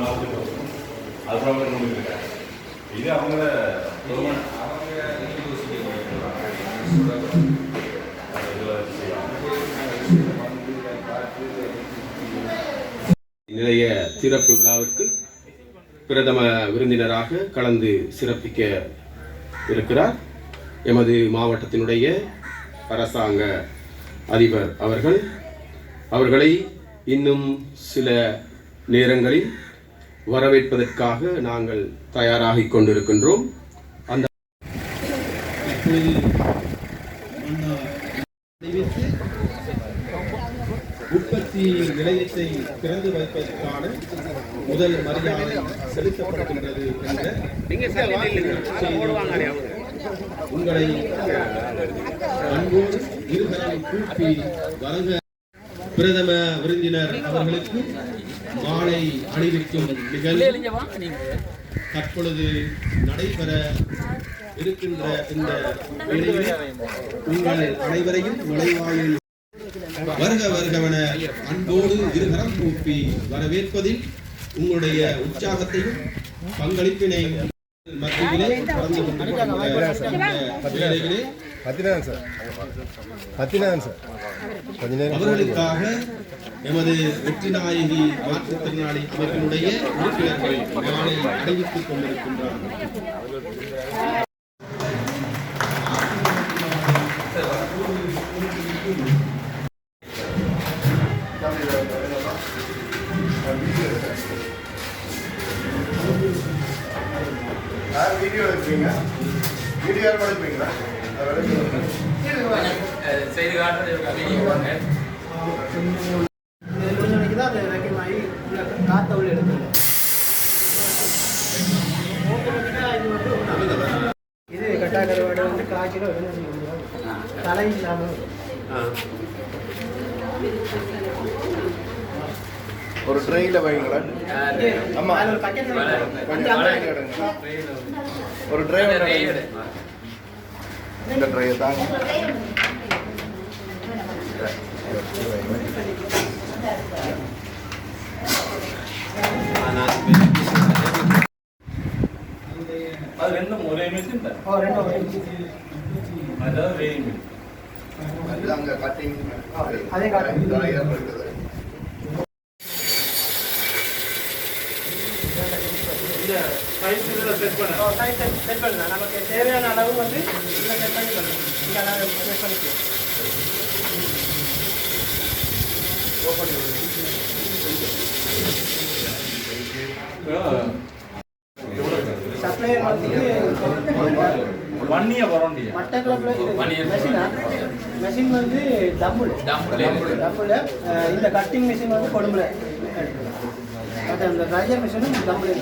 நாலு மாதத்துக்கு வரும் அதுக்கப்புறம் கொண்டு இருக்காங்க இது அவங்க நிலைய திறப்பு விழாவிற்கு பிரதம விருந்தினராக கலந்து சிறப்பிக்க இருக்கிறார். எமது மாவட்டத்தினுடைய அரசாங்க அதிபர் அவர்கள். அவர்களை இன்னும் சில நேரங்களில் வரவேற்பதற்காக நாங்கள் தயாராகிக் கொண்டிருக்கின்றோம். அந்த உற்பத்தி நிலையத்தை திறந்து வைப்பதற்கான முதல் மரியாதை செலுத்தப்படுகின்றது என்ற உங்களை அன்போடு இருகரம் கூப்பி வழங்க பிரதம விருந்தினர் அவர்களுக்கு மாலை அணிவிக்கும் நிகழ்வு தற்பொழுது நடைபெற இருக்கின்ற இந்த உங்கள் அனைவரையும் நுழைவாயில் வருக வருகவன அன்போடு இருகரம் கூப்பி வரவேற்பதில் உங்களுடைய உற்சாகத்தையும் பங்களிப்பினையும் மத்தியிலே கலந்து கொண்டிருக்கின்ற பத்தினான் சார். பத்தினான் சார். நேரம் அவர்களுக்காக எமது வெற்றி நாயகி மாற்றுத்திறனாளி அமைப்பினுடைய உறுப்பினர்கள் அறிவித்துக் கொண்டிருக்கின்றார்கள். வைக்கமாயி உள்ள இது கட்டா கருவாடு வந்து காய்ச்சல என்ன செய்ய முடியும் தலை இல்லாமல் ஒரு ட்ரெயில வைங்களா ஆமா. ஒரு ஒரு இந்த தாங்க ஓ ரெண்டு ஒரு அதாவது வேயிங் அது அங்க கட்டிங் அதே cutting. ட்ரையர் இருக்குது ஓ சைட் செட் செட் பண்ணலாம். நமக்கு தேவையான அளவு வந்து இதில் செட் பண்ணி நான் செட் பண்ணிக்கலாம். ஒன் இயர் வரண்டியா மட்டக்களப்பில் மெஷினா மெஷின் வந்து டபுள். டபுள் இந்த கட்டிங் மெஷின் வந்து கொழும்புல. பட் அந்த ட்ரையர் மெஷினும் டபுள்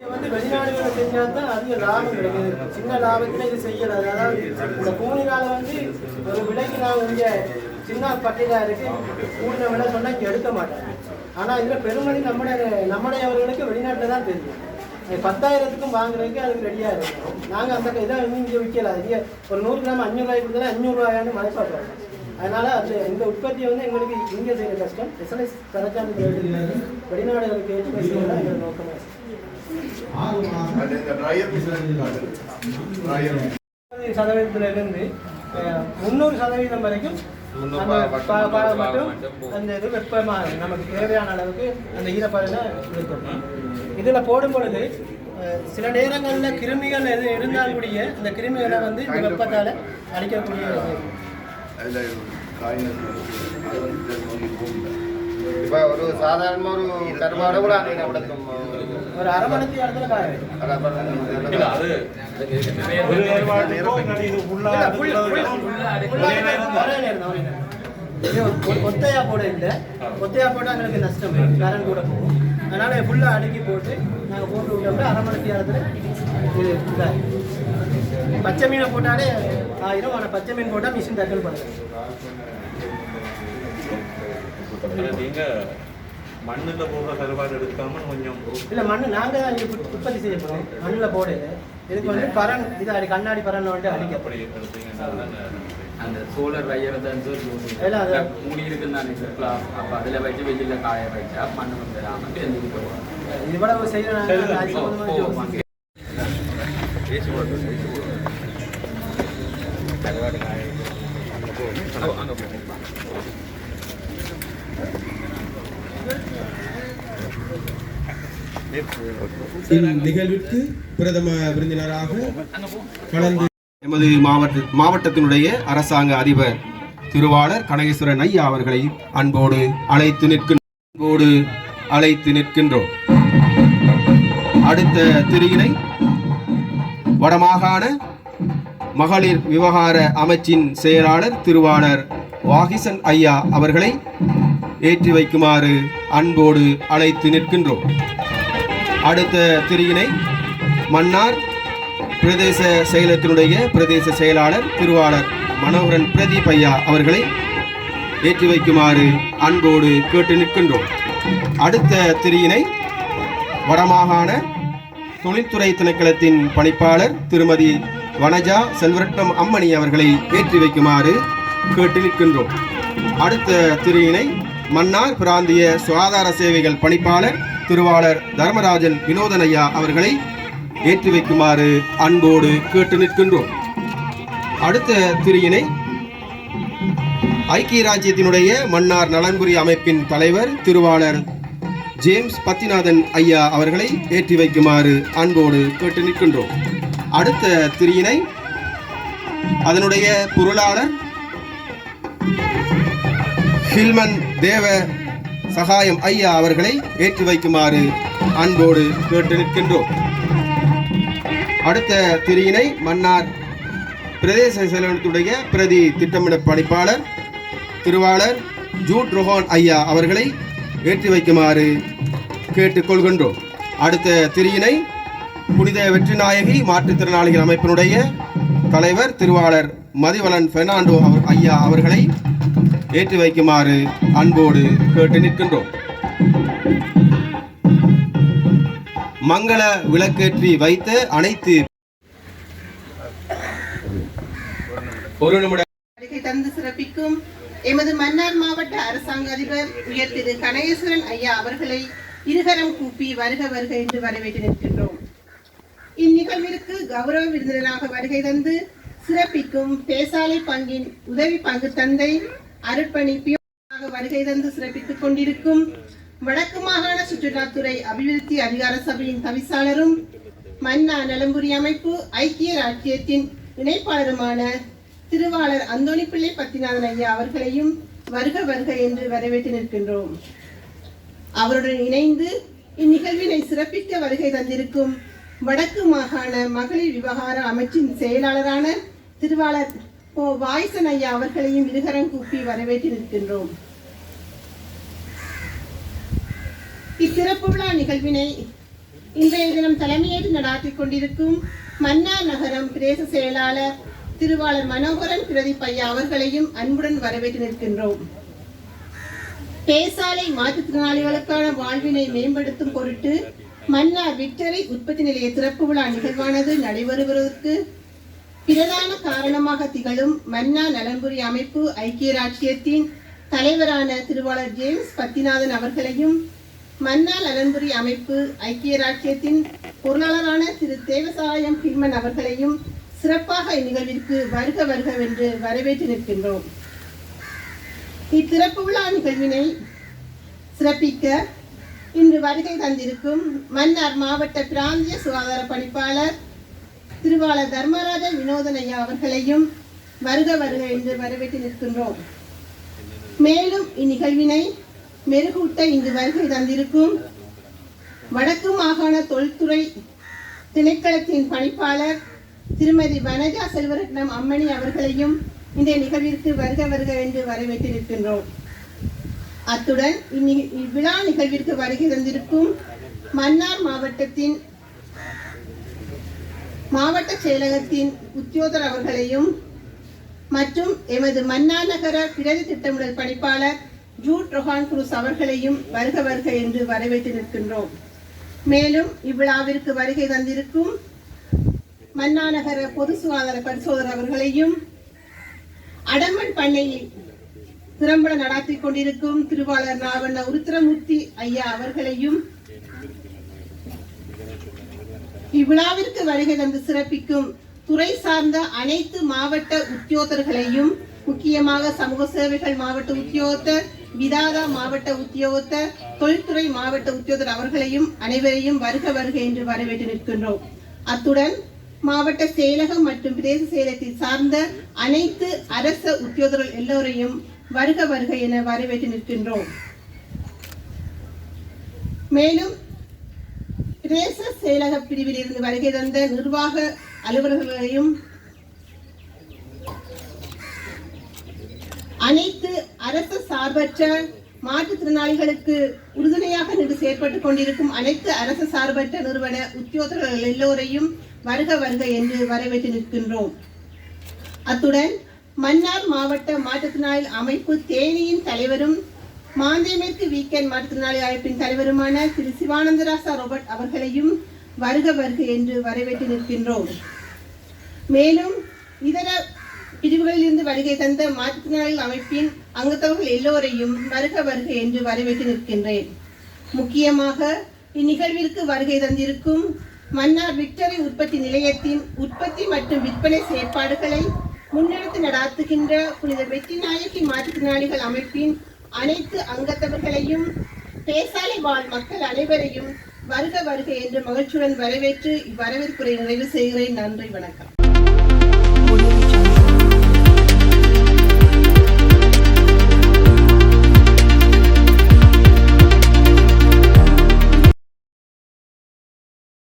வந்து வெளிநாடுகளில் செஞ்சால் தான் அதிக லாபம் கிடைக்குது. சின்ன லாபத்தில் இது செய்யல அதாவது இந்த கூலினால வந்து ஒரு விலைக்கு நான் இங்கே சின்ன பட்டியலாக இருக்கு கூடின விலை சொன்னால் இங்கே எடுக்க மாட்டாங்க. ஆனால் இதில் பெருமதி நம்முடைய நம்முடையவர்களுக்கு வெளிநாட்டில் தான் தெரியும். அது பத்தாயிரத்துக்கும் வாங்குறதுக்கு அதுக்கு ரெடியாக இருக்கும் நாங்கள் அந்த இதை இங்கே விற்கல அதிக ஒரு நூறு கிராம் அஞ்சூறுரூவாய்க்கு கொடுத்தா அஞ்சூறுரூவாயான்னு மனசாடுறாங்க அதனால அந்த இந்த உற்பத்தியை வந்து எங்களுக்கு இங்கே செய்கிற கஷ்டம். ஸ்பெஷலைஸ் தரச்சான்று வெளிநாடுகளுக்கு ஏற்றுமதி செய்யலாம் எங்களோட நோக்கமாக இருக்கு. அது இந்த ட்ரையர் ட்ரையர் முப்பது சதவீதத்துல இருந்து அஹ், முந்நூறு சதவீதம் வரைக்கும் அந்த ப- ப- மட்டும் அந்த இது வெப்பமாக நமக்கு தேவையான அளவுக்கு அந்த ஈரப்பதனை இருக்கும் இதில் போடும் பொழுது சில நேரங்களில் கிருமிகள் எது இருந்தால் கூடிய அந்த கிருமிகளை வந்து இந்த வெப்பத்தால் அழிக்கக்கூடிய இப்போ ஒரு சாதாரண ஒரு கருவாடை கூட அதை நடக்கும் ஒரு அரை மணி நேரத்தில் ஒத்தையா போட இல்லை. ஒத்தையா போட்டால் எங்களுக்கு நஷ்டம். கரண்ட் கூட போகும். அதனால ஃபுல்லாக அடுக்கி போட்டு நாங்கள் போட்டு விட்டோம்னா அரை மணி நேரத்தில் இது பச்சை மீனை போட்டாலே ஆயிரம் ஆனால் பச்சை மீன் போட்டால் மிஷின் தக்கல் பண்ணுறேன் நீங்க மண்ணுல போடுற கருவாடு எடுக்காம கொஞ்சம் இல்லை மண் நாங்கள் தான் உற்பத்தி செய்ய போகிறோம் மண்ணில் போடல இதுக்கு வந்து பரன் இது அடி கண்ணாடி பரன் வந்துட்டு அடிக்க அப்படி அந்த சோலார் வயரை தான் இல்ல, அது- மூடி இருக்குன்னு இருக்கலாம் அப்போ அதில் வச்சு வெயில்ல காய வச்சா மண் வந்து ராமட்டு எந்த போடுவோம் இவ்வளவு செய்யறாங்க நிகழ்விற்கு பிரதம விருந்தினராக கலந்து எமது மாவட்ட மாவட்டத்தினுடைய அரசாங்க அதிபர் திருவாளர் கனகேஸ்வரன் ஐயா அவர்களை அன்போடு அழைத்து நிற்கின்ற அன்போடு அழைத்து நிற்கின்றோம். அடுத்த திரியினை வடமாகாண மகளிர் விவகார அமைச்சின் செயலாளர் திருவாளர் வாகிசன் ஐயா அவர்களை ஏற்றி வைக்குமாறு அன்போடு அழைத்து நிற்கின்றோம். அடுத்த திரியினை மன்னார் பிரதேச செயலத்தினுடைய பிரதேச செயலாளர் திருவாளர் மனோகரன் பிரதீப் ஐயா அவர்களை ஏற்றி வைக்குமாறு அன்போடு கேட்டு நிற்கின்றோம். அடுத்த திரியினை வடமாகாண தொழில்துறை திணைக்களத்தின் பணிப்பாளர் திருமதி வனஜா செல்வரட்னம் அம்மணி அவர்களை ஏற்றி வைக்குமாறு கேட்டு நிற்கின்றோம். அடுத்த திரியினை மன்னார் பிராந்திய சுகாதார சேவைகள் பணிப்பாளர் திருவாளர் தர்மராஜன் வினோதன் ஐயா அவர்களை ஏற்றி வைக்குமாறு அன்போடு கேட்டு நிற்கின்றோம். அடுத்த திரியினை ஐக்கிய ராஜ்யத்தினுடைய மன்னார் நலன்புரி அமைப்பின் தலைவர் திருவாளர் ஜேம்ஸ் பத்திநாதன் ஐயா அவர்களை ஏற்றி வைக்குமாறு அன்போடு கேட்டு நிற்கின்றோம். அடுத்த திரியினை அதனுடைய பொருளாளர் ஹில்மன் தேவ சகாயம் ஐயா அவர்களை ஏற்றி வைக்குமாறு அன்போடு கேட்டு நிற்கின்றோம் அடுத்த திரியினை மன்னார் பிரதேச செயலகத்துடைய பிரதி திட்டமிட பணிப்பாளர் திருவாளர் ஜூட் ரொஹான் ஐயா அவர்களை ஏற்றி வைக்குமாறு கேட்டுக்கொள்கின்றோம். அடுத்த திரியினை புனித வெற்றிநாயகி மாற்றுத்திறனாளிகள் அமைப்பினுடைய தலைவர் திருவாளர் மதிவலன் பெர்னாண்டோ அவர் ஐயா அவர்களை ஏற்றி வைக்குமாறு அன்போடு கேட்டு நிற்கின்றோம். மங்கள விளக்கேற்றி வைத்த அனைத்து ஒரு நிமிட வருகை தந்து சிறப்பிக்கும் எமது மன்னார் மாவட்ட அரசாங்க அதிபர் உயர் திரு கணேஸ்வரன் ஐயா அவர்களை இருகரம் கூப்பி வருக வருக என்று வரவேற்று நிற்கின்றோம். இந்நிகழ்விற்கு கௌரவ விருந்தினராக வருகை தந்து சிறப்பிக்கும் பேசாலை பங்கின் உதவி பங்கு தந்தை அருட்பணி வருகை தந்து சிறப்பித்துக் கொண்டிருக்கும் வடக்கு மாகாண சுற்றுலாத்துறை அபிவிருத்தி அதிகார சபையின் தவிசாளரும் மன்னா நலம்புரி அமைப்பு ஐக்கிய ராஜ்யத்தின் இணைப்பாளருமான திருவாளர் அந்தோணி பிள்ளை பத்திநாதன் ஐயா அவர்களையும் வருக வருக என்று வரவேற்று நிற்கின்றோம். அவருடன் இணைந்து இந்நிகழ்வினை சிறப்பிக்க வருகை தந்திருக்கும் வடக்கு மாகாண மகளிர் விவகார அமைச்சின் செயலாளரான திருவாளர் ஓ வாய்சன் ஐயா அவர்களையும் இருகரம் கூப்பி வரவேற்று நிற்கின்றோம். இச்சிறப்பு விழா நிகழ்வினை இன்றைய தினம் தலைமையேற்று நடாத்திக் கொண்டிருக்கும் மன்னார் நகரம் பிரதேச செயலாளர் திருவாளர் மனோகரன் பிரதீப் ஐயா அவர்களையும் அன்புடன் வரவேற்று நிற்கின்றோம். பேசாலை மாற்றுத்திறனாளிகளுக்கான வாழ்வினை மேம்படுத்தும் பொருட்டு மன்னார் விக்டரி உற்பத்தி நிலைய திறப்பு விழா நிகழ்வானது நடைபெறுவதற்கு பிரதான காரணமாக திகழும் மன்னா நலன்புரி அமைப்பு ஐக்கிய ராஜ்யத்தின் தலைவரான திருவாளர் ஜேம்ஸ் பத்திநாதன் அவர்களையும் மன்னா நலன்புரி அமைப்பு ஐக்கிய ராஜ்யத்தின் பொருளாளரான திரு தேவசாயம் ஹில்மன் அவர்களையும் சிறப்பாக இந்நிகழ்விற்கு வருக வருகவென்று வரவேற்று நிற்கின்றோம். இத்திறப்பு விழா நிகழ்வினை சிறப்பிக்க இன்று வருகை தந்திருக்கும் மன்னார் மாவட்ட பிராந்திய சுகாதார பணிப்பாளர் திருவாளர் தர்மராஜ வினோதனையா அவர்களையும் வருக வருக என்று வரவேற்று நிற்கின்றோம். மேலும் இந்நிகழ்வினை மெருகூட்ட இங்கு வருகை தந்திருக்கும் வடக்கு மாகாண தொழில்துறை திணைக்களத்தின் பணிப்பாளர் திருமதி வனஜா செல்வரட்னம் அம்மணி அவர்களையும் இந்த நிகழ்விற்கு வருக வருக என்று வரவேற்றிருக்கின்றோம் அத்துடன் இந்நி- இவ்விழா நிகழ்விற்கு வருகை தந்திருக்கும் மன்னார் மாவட்டத்தின் மாவட்ட செயலகத்தின் உத்தியோதர் அவர்களையும் மற்றும் எமது மன்னாநகர பிரதி திட்டமிடல் பணிப்பாளர் ஜூட் ரொஹான் குரூஸ் அவர்களையும் வருக வருக என்று வரவேற்று நிற்கின்றோம். மேலும் இவ்விழாவிற்கு வருகை தந்திருக்கும் மன்னாநகர பொது சுகாதார பரிசோதர் அவர்களையும் அடம்பன் பண்ணையில் திறம்பட நடாத்தி கொண்டிருக்கும் திருவாளர் நாவண்ண உருத்திரமூர்த்தி ஐயா அவர்களையும் இவ்விழாவிற்கு வருகை தந்து சிறப்பிக்கும் துறை சார்ந்த அனைத்து மாவட்ட உத்தியோகர்களையும் முக்கியமாக சமூக சேவைகள் மாவட்ட உத்தியோகத்தர் விதாதா மாவட்ட உத்தியோகத்தர் தொழில்துறை மாவட்ட உத்தியோகத்தர் அவர்களையும் அனைவரையும் வருக வருக என்று வரவேற்று நிற்கின்றோம். அத்துடன் மாவட்ட செயலகம் மற்றும் பிரதேச செயலகத்தை சார்ந்த அனைத்து அரச உத்தியோகர்கள் எல்லோரையும் வருக வருக என வரவேற்று நிற்கின்றோம். மேலும் பிரதேச செயலக பிரிவில் இருந்து வருகை தந்த நிர்வாக அலுவலர்களையும் அனைத்து அரசு சார்பற்ற மாற்றுத்திறனாளிகளுக்கு உறுதுணையாக நின்று செயற்பட்டுக் கொண்டிருக்கும் அனைத்து அரசு சார்பற்ற நிறுவன உத்தியோகர்கள் எல்லோரையும் வருக வருக என்று வரவேற்று நிற்கின்றோம். அத்துடன் மன்னார் மாவட்ட மாற்றுத்திறனாளி அமைப்பு தேனியின் தலைவரும் மாந்தேமேற்கு வீக்கெண்ட் மாற்றுத்திறனாளி அமைப்பின் தலைவருமான திரு சிவானந்தராசா ரோபர்ட் அவர்களையும் வருக வருக என்று வரவேற்று நிற்கின்றோம். மேலும் இதர பிரிவுகளில் இருந்து வருகை தந்த மாற்றுத்திறனாளிகள் அமைப்பின் அங்கத்தவர்கள் எல்லோரையும் வருக வருக என்று வரவேற்று நிற்கின்றேன். முக்கியமாக இந்நிகழ்விற்கு வருகை தந்திருக்கும் மன்னார் விக்டரி உற்பத்தி நிலையத்தின் உற்பத்தி மற்றும் விற்பனை செயற்பாடுகளை முன்னெடுத்து நடாத்துகின்ற புனித வெற்றிநாயகி மாற்றுத்திறனாளிகள் அமைப்பின் அனைத்து அங்கத்தவர்களையும் பேசாலை வாழ் மக்கள் அனைவரையும் வருக வருக என்று மகிழ்ச்சியுடன் வரவேற்று இவ்வரவேற்புரை நிறைவு செய்கிறேன். நன்றி வணக்கம்.